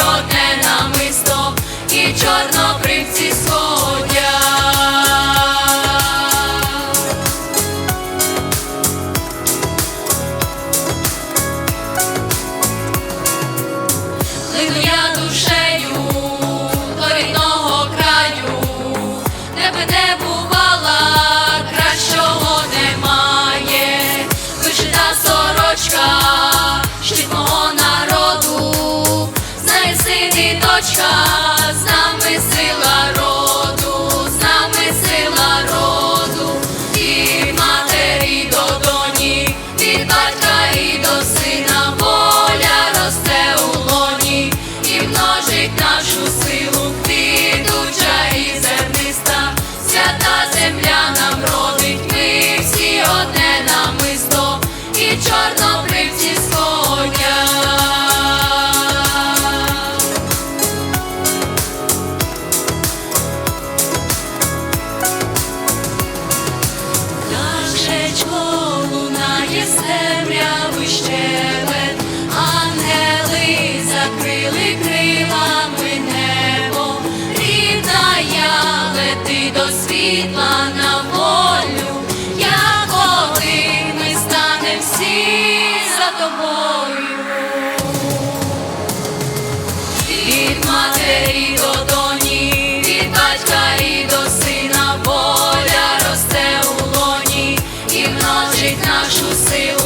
одне намисто і чорнобривці сходять. Дочка, з нами сила роду, з нами сила роду, і матері до доні, від батька і до сина воля росте у лоні. І множить нашу силу, квітуча і зерниста, свята земля нам родить, ми всі одне намисто. І чорнобривці до світла на волю, я коли ми станем всі за тобою. Від матері до доні, від батька і до сина воля росте у лоні і множить нашу силу,